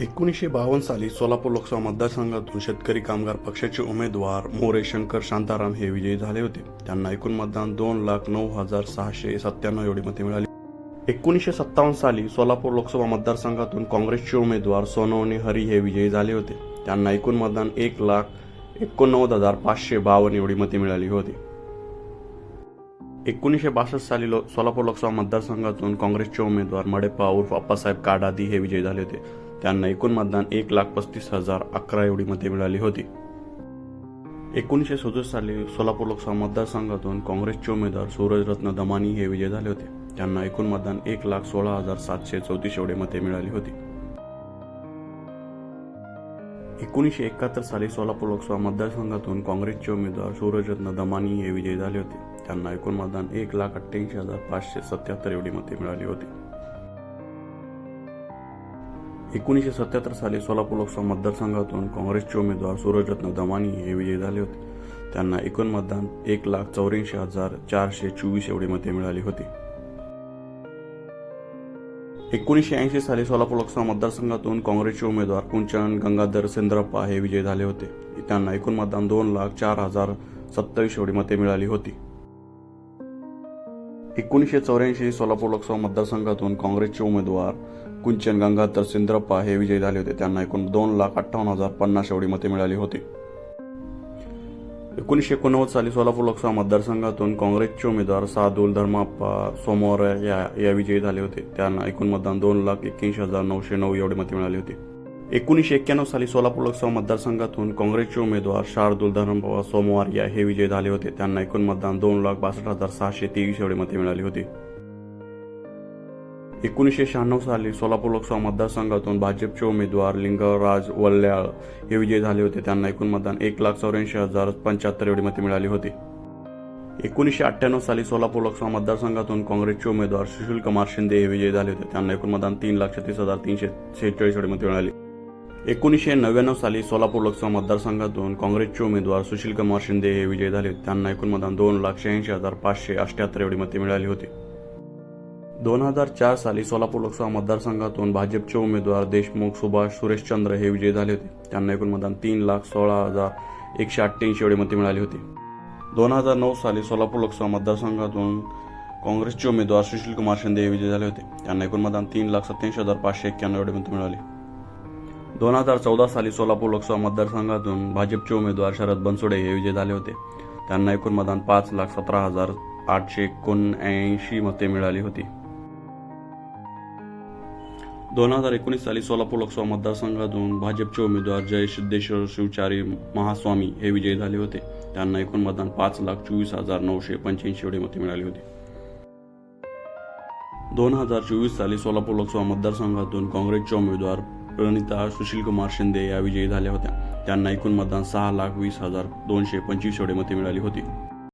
एकोणीसशे बावन्न साली सोलापूर लोकसभा मतदारसंघातून शेतकरी कामगार पक्षाचे उमेदवार मोरे शंकर शांताराम हे विजयी झाले होते. त्यांना एकूण मतदान दोन लाख नऊ हजार सहाशे सत्त्याण्णव एवढी मते मिळाली. एकोणीसशे सत्तावन्न साली सोलापूर लोकसभा मतदारसंघातून काँग्रेसचे उमेदवार सोनवणे हरी हे विजयी झाले होते. त्यांना एकूण मतदान एक लाख एकोणनव्वद हजार पाचशे बावन्न एवढी मते मिळाली होती. एकोणीसशे बासष्ट साली लो सोलापूर लोकसभा मतदारसंघातून काँग्रेसचे उमेदवार मडेप्पा उर्फ अप्पासाहेब काडादी हे विजयी झाले होते. त्यांना एकूण मतदान एक लाख पस्तीस हजार अकरा एवढी मते मिळाली होती. एकोणीसशे सदुसष्ट साली सोलापूर लोकसभा मतदारसंघातून काँग्रेसचे उमेदवार सूरजरत्न दमानी हे विजय झाले होते. त्यांना एकूण मतदान एक लाख सोळा हजार सातशे चौतीस एवढे मते मिळाली होती. एकोणीसशे एकाहत्तर साली सोलापूर लोकसभा मतदारसंघातून काँग्रेसचे उमेदवार सूरजरत्न दमानी हे विजय झाले होते. त्यांना एकूण मतदान एक लाख अठ्ठ्याऐंशी हजार पाचशे सत्याहत्तर एवढी मते मिळाली होती. एकोणीसशे सत्याहत्तर साली सोलापूर लोकसभा मतदारसंघातून काँग्रेसचे उमेदवार सूरजरत्न दमानी हे विजयी झाले होते. त्यांना एकूण मतदान एक लाख चौऱ्याऐंशी हजार चारशे चोवीस एवढी मते मिळाली होती. एकोणीसशे ऐंशी साली सोलापूर लोकसभा मतदारसंघातून काँग्रेसचे उमेदवार कुंचन गंगाधर सेंद्रप्पा हे विजयी झाले होते. त्यांना एकूण मतदान दोन लाख चार हजार सत्तावीस एवढी मते मिळाली होती. एकोणीसशे चौऱ्याऐंशी सोलापूर लोकसभा मतदारसंघातून काँग्रेसचे उमेदवार कुंचन गंगाधर सिंद्रप्पा हे विजयी झाले होते. त्यांना एकूण दोन लाख अठ्ठावन्न हजार पन्नास एवढी मते मिळाली होती. एकोणीसशे एकोणनव्वद साली सोलापूर लोकसभा मतदारसंघातून काँग्रेसचे उमेदवार सादुल धर्माप्पा सोमवार या या विजयी झाले होते. त्यांना एकूण मतदान दोन लाख एक्क्याऐंशी हजार नऊशे नऊ एवढी मते मिळाली होती. एकोणीसशे एक्क्याण्णव साली सोलापूर लोकसभा मतदारसंघातून काँग्रेसचे उमेदवार शार्दुल धर्मप्पा सोमवार या हे विजय झाले होते. त्यांना एकूण मतदान दोन लाख बासष्ट हजार सहाशे तेवीस एवढी मते मिळाली होती. एकोणीसशे शहाण्णव साली सोलापूर लोकसभा मतदारसंघातून भाजपचे उमेदवार लिंगराज वल्ल्याळ हे विजयी झाले होते. त्यांना एकूण मतदान एक लाख चौऱ्याऐंशी हजार पंच्याहत्तर एवढी मते मिळाली होती. एकोणीसशे अठ्ठ्याण्णव साली सोलापूर लोकसभा मतदारसंघातून काँग्रेसचे उमेदवार सुशील कुमार शिंदे हे विजयी झाले होते. त्यांना एकूण मतदान तीन लाख छत्तीस हजार तीनशे सेहेचाळीस एवढी मते मिळाली. एकोणीसशे नव्याण्णव साली सोलापूर लोकसभा मतदारसंघातून काँग्रेसचे उमेदवार सुशील कुमार शिंदे हे विजयी झाले. होते त्यांना एकूण मतदान दोन लाख शहाऐंशी हजार पाचशे अठ्याहत्तर एवढी मते मिळाली होती. दोन हजार चार साली सोलापूर लोकसभा मतदारसंघातून भाजपचे उमेदवार देशमुख सुभाष सुरेशचंद्र हे विजयी झाले होते. त्यांना एकूण मतदान तीन लाख सोळा हजार एकशे अठ्ठ्याऐंशी एवढी मते मिळाली होती. दोन हजार नऊ साली सोलापूर लोकसभा मतदारसंघातून काँग्रेसचे उमेदवार सुशील कुमार शिंदे हे विजयी झाले होते. त्यांना एकूण मतदान तीन लाख सत्याऐंशी हजार पाचशे एक्क्याण्णव एवढी मते मिळाली. दोन हजार चौदा साली सोलापूर लोकसभा मतदारसंघातून भाजपचे उमेदवार शरद बनसोडे हे विजय झाले होते. त्यांना एकूण मतदान पाच लाख सतरा हजार आठशे एकोणऐंशी मते मिळाली होती. दोन हजार एकोणीस साली सोलापूर लोकसभा मतदारसंघातून भाजपचे उमेदवार जय सिद्धेश्वर शिवचारी महास्वामी हे विजयी झाले होते. त्यांना एकूण मतदान पाच लाख चोवीस हजार नऊशे पंच्याऐंशी एवढी मते मिळाली होती. दोन हजार चोवीस साली सोलापूर लोकसभा मतदारसंघातून काँग्रेसचे उमेदवार प्रणिता सुशीलकुमार शिंदे या विजयी झाल्या होत्या. त्यांना एकूण मतदान सहा लाख वीस हजार दोनशे पंचवीस एवढे मते मिळाली होती.